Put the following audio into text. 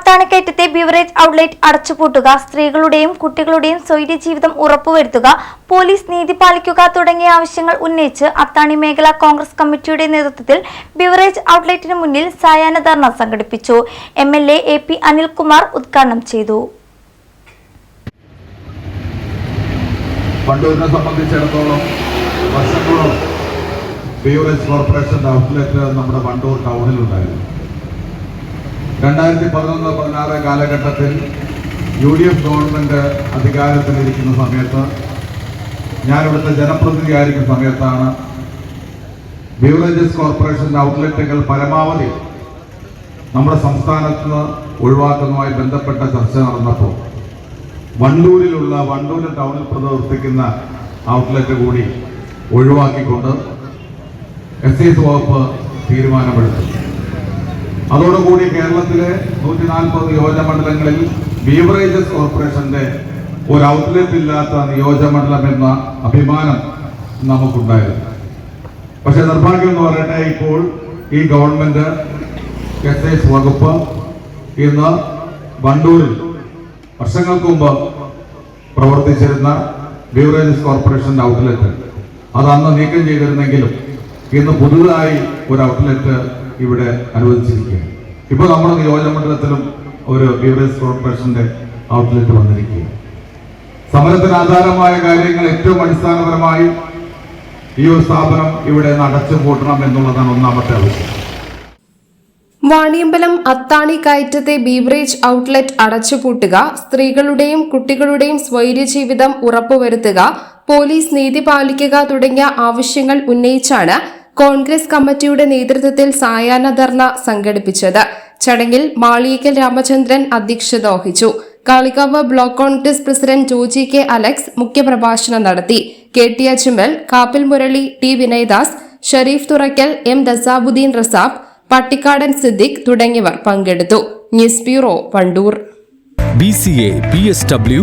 അത്താണിക്കയറ്റത്തെ beverage outlet അടച്ചുപൂട്ടുക സ്ത്രീകളുടെയും കുട്ടികളുടെയും സ്വൈര്യ ജീവിതം ഉറപ്പുവരുത്തുക പോലീസ് നീതി പാലിക്കുക തുടങ്ങിയ ആവശ്യങ്ങൾ ഉന്നയിച്ച് അത്താണി മേഖലാ കോൺഗ്രസ് കമ്മിറ്റിയുടെ നേതൃത്വത്തിൽ ബിവറേജ് ഔട്ട്ലെറ്റിന് മുന്നിൽ സായാഹ്ന ധർണ സംഘടിപ്പിച്ചു. M L A P Anilkumar ഉദ്ഘാടനം ചെയ്തു. വണ്ടൂരിനെ സംബന്ധിച്ചിടത്തോളം വർഷങ്ങളോളം ബീവറേജ് കോർപ്പറേഷന്റെ ഔട്ട്ലെറ്റ് നമ്മുടെ വണ്ടൂർ ടൗണിലുണ്ടായിരുന്നു. രണ്ടായിരത്തി പതിനൊന്ന് പതിനാറ് കാലഘട്ടത്തിൽ യു ഡി എഫ് ഗവൺമെന്റ് അധികാരത്തിലിരിക്കുന്ന സമയത്ത് ഞാനിവിടുത്തെ ജനപ്രതിനിധിയായിരിക്കുന്ന സമയത്താണ് ബീവറേജസ് കോർപ്പറേഷന്റെ ഔട്ട്ലെറ്റുകൾ പരമാവധി നമ്മുടെ സംസ്ഥാനത്ത് ഒഴിവാക്കുന്നതുമായി ബന്ധപ്പെട്ട ചർച്ച നടന്നപ്പോൾ വണ്ടൂരിലുള്ള വണ്ടൂർ ടൗണിൽ പ്രവർത്തിക്കുന്ന ഔട്ട്ലെറ്റ് കൂടി ഒഴിവാക്കിക്കൊണ്ട് എക്സൈസ് വകുപ്പ് തീരുമാനമെടുത്തു. അതോടുകൂടി കേരളത്തിലെ നൂറ്റി നാൽപ്പത് നിയോജകമണ്ഡലങ്ങളിൽ ബീവറേജസ് കോർപ്പറേഷന്റെ ഒരു ഔട്ട്ലെറ്റ് ഇല്ലാത്ത നിയോജകമണ്ഡലം എന്ന അഭിമാനം നമുക്കുണ്ടായിരുന്നു. പക്ഷെ നിർഭാഗ്യം എന്ന് പറയട്ടെ ഇപ്പോൾ ഈ ഗവൺമെന്റ് എക്സൈസ് വകുപ്പ് ഇന്ന് വണ്ടൂരിൽ വർഷങ്ങൾക്ക് മുമ്പ് പ്രവർത്തിച്ചിരുന്ന ബീവറേജസ് കോർപ്പറേഷന്റെ ഔട്ട്ലെറ്റ് അത് അന്ന് നീക്കം ചെയ്തിരുന്നെങ്കിലും ഇന്ന് പുതുതായി ഒരു ഔട്ട്ലെറ്റ് ഇവിടെ അനുവദിച്ചിരിക്കുകയാണ്. ഇപ്പോൾ നമ്മുടെ നിയോജകമണ്ഡലത്തിലും ഒരു ബീവറേജ് കോർപ്പറേഷന്റെ ഔട്ട്ലെറ്റ് വന്നിരിക്കുകയാണ്. സമരത്തിന് ആധാരമായ കാര്യങ്ങൾ ഏറ്റവും അടിസ്ഥാനപരമായി ഈ ഒരു സ്ഥാപനം ഇവിടെ അടച്ചു പൂട്ടണം എന്നുള്ളതാണ് ഒന്നാമത്തെ ആവശ്യം. വാണിയമ്പലം അത്താണി കയറ്റത്തെ ബീവറേജ് ഔട്ട്ലെറ്റ് അടച്ചുപൂട്ടുക സ്ത്രീകളുടെയും കുട്ടികളുടെയും സ്വൈര്യജീവിതം ഉറപ്പുവരുത്തുക പോലീസ് നീതി പാലിക്കുക തുടങ്ങിയ ആവശ്യങ്ങൾ ഉന്നയിച്ചാണ് കോൺഗ്രസ് കമ്മിറ്റിയുടെ നേതൃത്വത്തിൽ സായാഹ്ന ധർണ സംഘടിപ്പിച്ചത്. ചടങ്ങിൽ മാളിയേക്കൽ രാമചന്ദ്രൻ അധ്യക്ഷത വഹിച്ചു. Kalikavu block congress president Joji K Alex മുഖ്യപ്രഭാഷണം നടത്തി. K T Achumal Kappil Murali T Vinayadas Sharif Thurakkal M ദസാബുദ്ദീൻ റസാബ് Pattikkadan Siddique തുടങ്ങിയവർ പങ്കെടുത്തു. News bureau Wandoor. B C A P S W